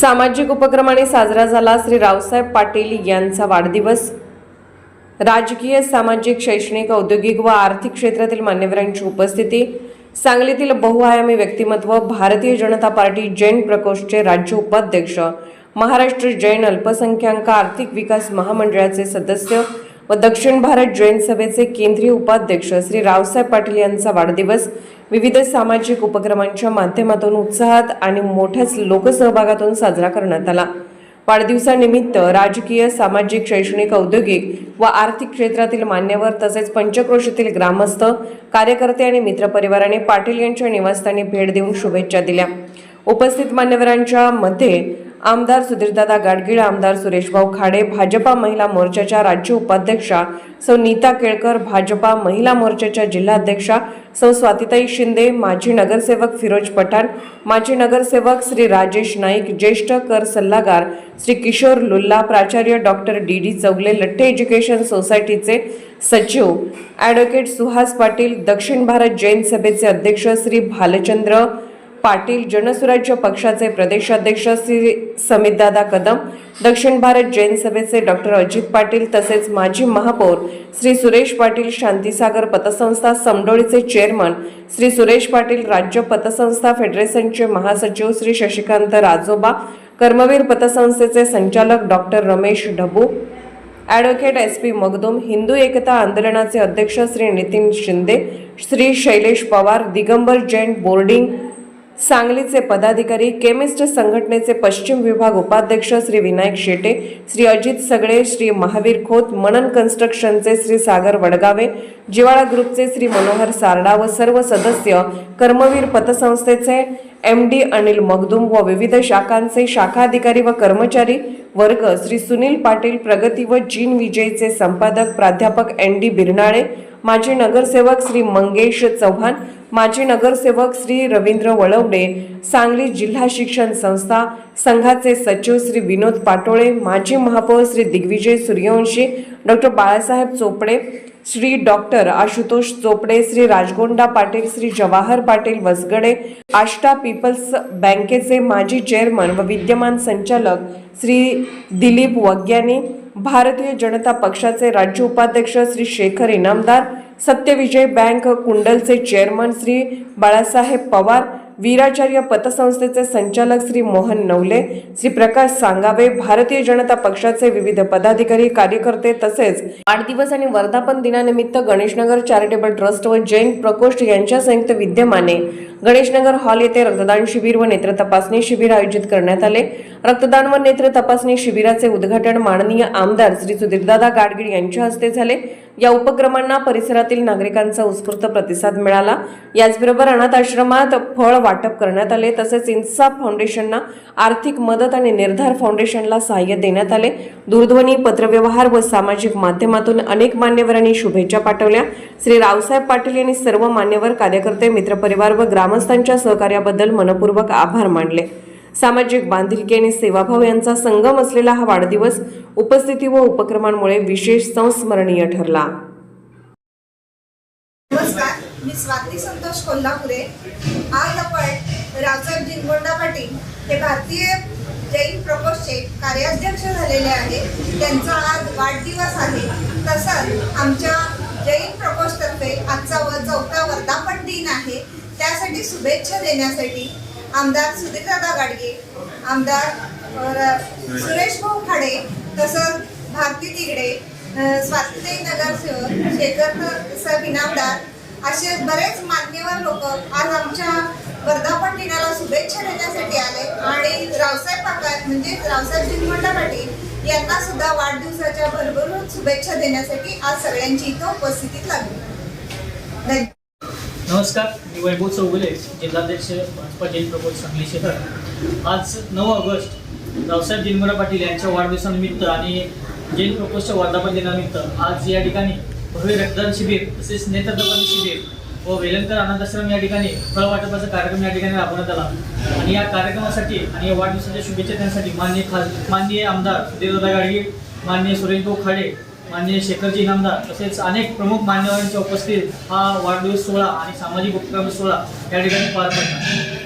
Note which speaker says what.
Speaker 1: सामाजिक उपक्रमाने साजरा झाला श्री रावसाहेब पाटील यांचा वाढदिवस. राजकीय सामाजिक शैक्षणिक औद्योगिक व आर्थिक क्षेत्रातील मान्यवरांची उपस्थिती. सांगलीतील बहुआयामी व्यक्तिमत्व भारतीय जनता पार्टी जैन प्रकोष्ठचे राज्य उपाध्यक्ष. महाराष्ट्र जैन अल्पसंख्याक आर्थिक विकास महामंडळाचे सदस्य. व दक्षिण भारत जैन सभेचे केंद्रीय उपाध्यक्ष श्री रावसाहेब पाटील यांचा वाढदिवस विविध सामाजिक उपक्रमांच्या माध्यमातून उत्साहात आणि मोठ्याच लोकसहभागातून साजरा करण्यात आला. वाढदिवसानिमित्त राजकीय सामाजिक शैक्षणिक औद्योगिक व आर्थिक क्षेत्रातील मान्यवर तसेच पंचक्रोशीतील ग्रामस्थ कार्यकर्ते आणि मित्रपरिवाराने पाटील यांच्या निवासस्थानी भेट देऊन शुभेच्छा दिल्या. उपस्थित मान्यवरांच्या मध्ये आमदार सुधीरदादा गाडगीळ आमदार सुरेशभाऊ खाडे भाजपा महिला मोर्चाच्या राज्य उपाध्यक्षा सौ नीता केळकर भाजपा महिला मोर्चाच्या जिल्हाध्यक्षा सौ स्वातिताई शिंदे माजी नगरसेवक फिरोज पठाण माजी नगरसेवक श्री राजेश नाईक ज्येष्ठ कर सल्लागार श्री किशोर लुल्ला प्राचार्य doctor D D Chougale Latthe education सोसायटीचे सचिव ॲडव्होकेट सुहास पाटील दक्षिण भारत जैन सभेचे अध्यक्ष श्री भालचंद्र पाटील जनसुराज्य पक्षाचे प्रदेशाध्यक्ष श्री समितदादा कदम दक्षिण भारत जैन सभेचे डॉक्टर अजित पाटील तसेच माजी महापौर श्री सुरेश पाटील शांतीसागर पतसंस्था समडोळीचे चेअरमन श्री सुरेश पाटील राज्य पतसंस्था फेडरेशनचे महासचिव श्री शशिकांत राजोबा कर्मवीर पतसंस्थेचे संचालक doctor Ramesh Dhabu advocate S P Magdum Hindu Ekta आंदोलनाचे अध्यक्ष श्री नितीन शिंदे श्री शैलेश पवार दिगंबर जैन बोर्डिंग सांगलीचे पदाधिकारी केमिस्ट संघटनेचे पश्चिम विभाग उपाध्यक्ष श्री विनायक शेटे श्री अजित सगळे श्री महावीर खोत मनन कन्स्ट्रक्शनचे श्री सागर वडगावे जिवाळा ग्रुपचे श्री मनोहर सारडा व सर्व सदस्य कर्मवीर पतसंस्थेचे एम डी अनिल मगदुम व विविध शाखांचे शाखाधिकारी व कर्मचारी वर्ग श्री सुनील पाटील प्रगती व जीन विजयचे संपादक प्राध्यापक एन डी बिरनाळे माजी नगरसेवक श्री मंगेश चव्हाण माजी नगरसेवक श्री रवींद्र वळवडे सांगली जिल्हा शिक्षण संस्था संघाचे सचिव श्री विनोद पाटोळे माजी महापौर Shri Digvijay Suryavanshi doctor Balasaheb Chopade Shri doctor Ashutosh Chopade Shri Rajgonda Patil Shri Jawahar Patil Vasagade Ashta peoples बँकेचे माजी चेअरमन व विद्यमान संचालक श्री दिलीप वग्यानी भारतीय जनता पक्षाचे राज्य उपाध्यक्ष श्री शेखर इनामदार सत्यविजय बँक कुंडलचे चेअरमन श्री बाळासाहेब पवार वीराचार्य पतसंस्थेचे संचालक श्री मोहन नवले श्री प्रकाश सांगावे भारतीय जनता पक्षाचे विविध पदाधिकारी कार्यकर्ते तसेच वाढदिवस आणि वर्धापन दिनानिमित्त गणेशनगर चॅरिटेबल ट्रस्ट व जैन प्रकोष्ठ यांच्या संयुक्त विद्यमाने गणेशनगर हॉल येथे रक्तदान शिबिर व नेत्र तपासणी शिबिर आयोजित करण्यात आले. रक्तदान व नेत्र तपासणी शिबिराचे उद्घाटन माननीय आमदार श्री सुधीरदादा गाडगीळ यांच्या हस्ते झाले. या उपक्रमांना परिसरातील नागरिकांचा उत्स्फूर्त प्रतिसाद मिळाला. याचबरोबर अनाथ आश्रमात फळ वाटप करण्यात आले. तसेच इन्साफ फाउंडेशनना आर्थिक मदत आणि निर्धार फाउंडेशनला सहाय्य देण्यात आले. दूरध्वनी पत्रव्यवहार व सामाजिक माध्यमातून अनेक मान्यवरांनी शुभेच्छा पाठवल्या. श्री रावसाहेब पाटील यांनी सर्व मान्यवर कार्यकर्ते मित्रपरिवार व ग्रामस्थांच्या सहकार्याबद्दल मनपूर्वक आभार मानले. सामाजिक बांधिलकी आणि सेवाभाव यांचा संगम असलेला हा वाढदिवस उपस्थिती व उपक्रमांमुळे विशेष संस्मरणीय ठरला.
Speaker 2: नमस्कार मी स्वाती संतोष कोल्हापुरे. आज आपण रावसाहेब जिनगोंडा पाटील हे भारतीय जैन प्रकोष्ठचे कार्याध्यक्ष झालेले आहेत त्यांचा आज वाढदिवस आहे. तसंच आमच्या जैन प्रकोष्ठतर्फे आजचा व चौथा वर्धापन दिन आहे. त्यासाठी शुभेच्छा देण्यासाठी आमदार सुधीरदादा गाडगे आमदार सुरेश भाऊ खाडे तसंच भारती तिगडे अ, नगर नगरसेवक शेखर सर इनामदार असे बरेच मान्यवर लोक आज आमच्या वर्धापन दिनाला शुभेच्छा देण्यासाठी आले. आणि रावसाहेब पाटील म्हणजे रावसाहेब जिनमंडा पाटील यांना सुद्धा वाढदिवसाच्या भरभरून शुभेच्छा देण्यासाठी आज सगळ्यांची इथं उपस्थिती लागली. धन्यवाद
Speaker 3: नमस्कार मी वैभव चौगुले जिल्हाध्यक्ष भाजपा जैन प्रबोध सांगली शहर आज नऊ ऑगस्ट रावसाहेब जिनमरा पाटील यांच्या वाढदिवसानिमित्त आणि जैन प्रकोष्ठच्या वर्धापन दिनानिमित्त आज या ठिकाणी भव्य रक्तदान शिबिर तसेच नेत्रदान शिबिर व वेलंकर अनाथाश्रम या ठिकाणी फळ वाटपाचा कार्यक्रम या ठिकाणी राबवण्यात आला. आणि या कार्यक्रमासाठी आणि या वाढदिवसाच्या शुभेच्छा देण्यासाठी माननीय खास माननीय आमदार सुधीरदादा गाडगे माननीय सुरेशभाऊ खाडे माननीय शेखरजी इनामदार तसेच अनेक प्रमुख मान्यवरांच्या उपस्थित हा वाढदिवस सोहळा आणि सामाजिक उपक्रम सोहळा या ठिकाणी पार पडला.